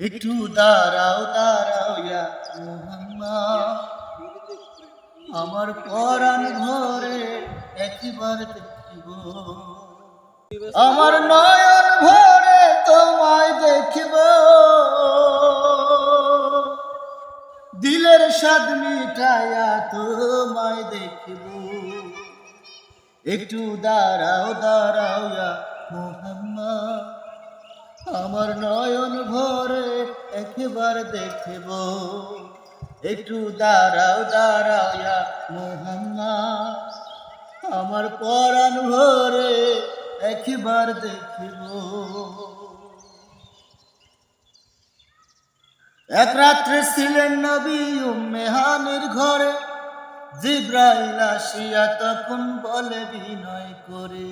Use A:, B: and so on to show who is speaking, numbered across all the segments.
A: একটু দাঁড়াও দাঁড়াও ইয়া আমার পরাণ ঘরে একবার দেখিব। আমার নয়ন ভরে তোমায় দেখিব। দিলের স্বাদ মিটায়া তোমায় দেখিব। একটু দাঁড়াও দাঁড়াও মুহাম্মদ। আমার নয়ন ভরে একবার দেখব। একটু দাঁড়াও দাঁড়াও মুহাম্মদ। আমার পরাণ ভরে একবার দেখব। এক রাত্রে ছিলেন নবী মেহানির ঘরে। জিব্রাইল আসিয়া তখন বলে বিনয় করে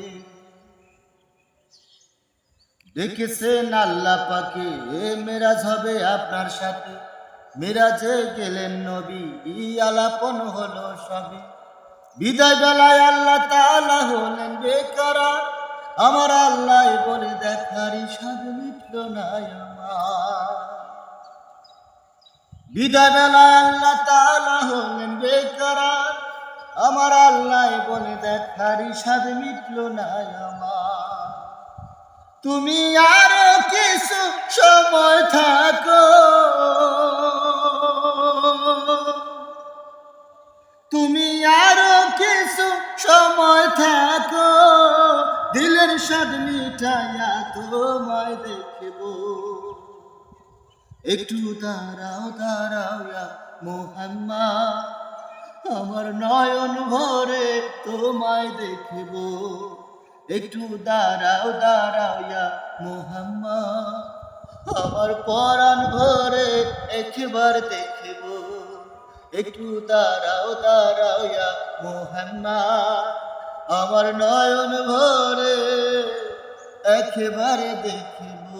A: দেখেছেন আল্লাহ পাকে, এ মেরাজ হবে আপনার সাথে। মেরাজে গেলেন নবী ই আলাপন হলো সবে। বিদায় বেলায় আল্লাহ তাআলা হলেন বেকারা। আমার আল্লাহ বলে দেখারই স্বাদ মিটল না বিদায় বেলায় আল্লাহ তাআলা হলেন বেকারার আমার আল্লাহ বলে দেখারই স্বাদ মিটল না আমার। তুমি আরও কিছু সময় থাকো। তুমি আরও কিছু সময় থাকো। দিলের স্বাদ মিঠাইয়া তোমায় দেখব। একটু দাঁড়াও দাঁড়াও মোহাম্মদ আমার নয়ন ভরে তোমায় দেখব। একটু দাঁড়াও দাঁড়াও ইয়া মোহাম্মদ। আমার পরাণ ভরে একবার দেখব। একটু দাঁড়াও দাঁড়াও ইয়া মোহাম্মদ। আমার নয়ন ভরে একবারে দেখব।